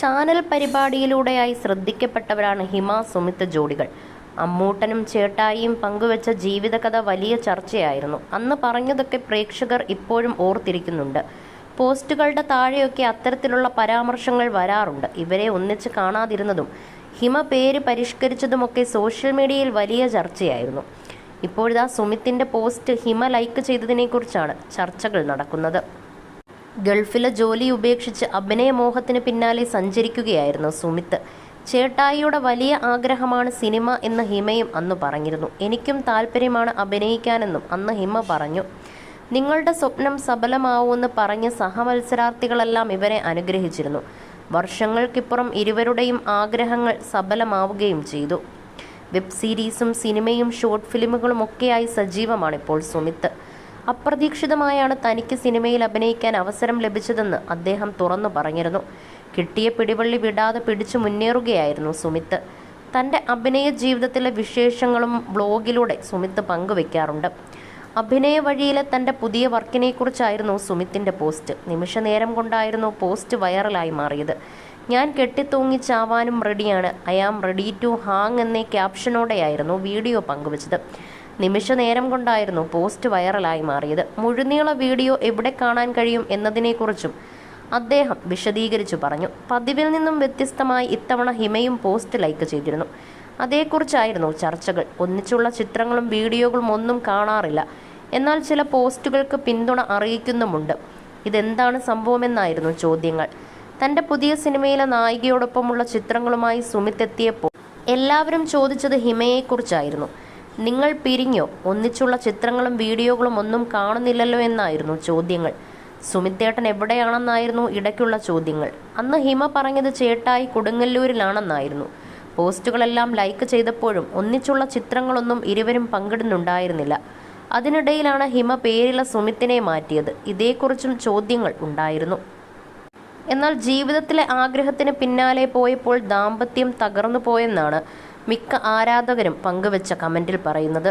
Channel പരിപാടിയിലൂടെയായി ശ്രദ്ധിക്കപ്പെട്ടവരാണ് ഹിമ സുമിത്ത് ജോഡികൾ. അമ്മൂട്ടനും ചേട്ടായിയും പങ്കുവച്ച ജീവിതകഥ വലിയ ചർച്ചയായിരുന്നു. അന്ന് പറഞ്ഞതൊക്കെ പ്രേക്ഷകർ ഇപ്പോഴും ഓർത്തിരിക്കുന്നുണ്ട്. പോസ്റ്റുകളുടെ താഴെയൊക്കെ അത്തരത്തിലുള്ള പരാമർശങ്ങൾ വരാറുണ്ട്. ഇവരെ ഒന്നിച്ച് കാണാതിരുന്നതും ഹിമ പേര് പരിഷ്കരിച്ചതുമൊക്കെ സോഷ്യൽ മീഡിയയിൽ വലിയ ചർച്ചയായിരുന്നു. ഇപ്പോഴിതാ സുമിത്തിന്റെ പോസ്റ്റ് ഹിമ ലൈക്ക് ചെയ്തതിനെക്കുറിച്ചാണ് ചർച്ചകൾ നടക്കുന്നത്. ഗൾഫിലെ ജോലി ഉപേക്ഷിച്ച് അഭിനയമോഹത്തിന് പിന്നാലെ സഞ്ചരിക്കുകയായിരുന്നു സുമിത്ത് ചേട്ടായിയുടെ വലിയ ആഗ്രഹമാണ് സിനിമ എന്ന് ഹിമയും അന്ന് പറഞ്ഞിരുന്നു. എനിക്കും താല്പര്യമാണ് അഭിനയിക്കാനെന്നും അന്ന് ഹിമ പറഞ്ഞു. നിങ്ങളുടെ സ്വപ്നം സഫലമാവുമെന്ന് പറഞ്ഞ് സഹമത്സരാർത്ഥികളെല്ലാം ഇവരെ അനുഗ്രഹിച്ചിരുന്നു. വർഷങ്ങൾക്കിപ്പുറം ഇരുവരുടെയും ആഗ്രഹങ്ങൾ സഫലമാവുകയും ചെയ്തു. വെബ് സീരീസും സിനിമയും ഷോർട്ട് ഫിലിമുകളും ഒക്കെയായി സജീവമാണ് ഇപ്പോൾ സുമിത്ത് അപ്രതീക്ഷിതമായാണ് തനിക്ക് സിനിമയിൽ അഭിനയിക്കാൻ അവസരം ലഭിച്ചതെന്ന് അദ്ദേഹം തുറന്നു പറഞ്ഞിരുന്നു. കിട്ടിയ പിടിവള്ളി വിടാതെ പിടിച്ചു മുന്നേറുകയായിരുന്നു സുമിത്ത്. തന്റെ അഭിനയ ജീവിതത്തിലെ വിശേഷങ്ങളും ബ്ലോഗിലൂടെ സുമിത്ത് പങ്കുവെക്കാറുണ്ട്. അഭിനയ വഴിയിലെ തന്റെ പുതിയ വർക്കിനെക്കുറിച്ചായിരുന്നു സുമിത്തിന്റെ പോസ്റ്റ്. നിമിഷ നേരം കൊണ്ടായിരുന്നു പോസ്റ്റ് വൈറലായി മാറിയത്. ഞാൻ കെട്ടിത്തൂങ്ങി ചാവാനും റെഡിയാണ്. I am ready to hang എന്നീ ക്യാപ്ഷനോടെയായിരുന്നു വീഡിയോ പങ്കുവച്ചത്. നിമിഷ നേരം കൊണ്ടായിരുന്നു പോസ്റ്റ് വൈറലായി മാറിയത്. മുഴുനീള വീഡിയോ എവിടെ കാണാൻ കഴിയും എന്നതിനെക്കുറിച്ചും അദ്ദേഹം വിശദീകരിച്ചു പറഞ്ഞു. പതിവിൽ നിന്നും വ്യത്യസ്തമായി ഇത്തവണ ഹിമയും പോസ്റ്റ് ലൈക്ക് ചെയ്തിരുന്നു. അതേക്കുറിച്ചായിരുന്നു ചർച്ചകൾ. ഒന്നിച്ചുള്ള ചിത്രങ്ങളും വീഡിയോകളും ഒന്നും കാണാറില്ല. എന്നാൽ ചില പോസ്റ്റുകൾക്ക് പിന്തുണ അറിയിക്കുന്നുമുണ്ട്. ഇതെന്താണ് സംഭവമെന്നായിരുന്നു ചോദ്യങ്ങൾ. തന്റെ പുതിയ സിനിമയിലെ നായികയോടൊപ്പമുള്ള ചിത്രങ്ങളുമായി സുമിത് എത്തിയപ്പോൾ എല്ലാവരും ചോദിച്ചത് ഹിമയെക്കുറിച്ചായിരുന്നു. നിങ്ങൾ പിരിഞ്ഞോ? ഒന്നിച്ചുള്ള ചിത്രങ്ങളും വീഡിയോകളും ഒന്നും കാണുന്നില്ലല്ലോ എന്നായിരുന്നു ചോദ്യങ്ങൾ. സുമിത്തേട്ടൻ എവിടെയാണെന്നായിരുന്നു ഇടയ്ക്കുള്ള ചോദ്യങ്ങൾ. അന്ന് ഹിമ പറഞ്ഞത് ചേട്ടായി കൊടുങ്ങല്ലൂരിലാണെന്നായിരുന്നു. പോസ്റ്റുകളെല്ലാം ലൈക്ക് ചെയ്തപ്പോഴും ഒന്നിച്ചുള്ള ചിത്രങ്ങളൊന്നും ഇരുവരും പങ്കിടുന്നുണ്ടായിരുന്നില്ല. അതിനിടയിലാണ് ഹിമ പേരിലെ സുമിത്തിനെ മാറ്റിയത്. ഇതേക്കുറിച്ചും ചോദ്യങ്ങൾ ഉണ്ടായിരുന്നു. എന്നാൽ ജീവിതത്തിലെ ആഗ്രഹത്തിന് പിന്നാലെ പോയപ്പോൾ ദാമ്പത്യം തകർന്നു പോയെന്നാണ് മിക്ക ആരാധകരും പങ്കുവെച്ച കമന്റിൽ പറയുന്നത്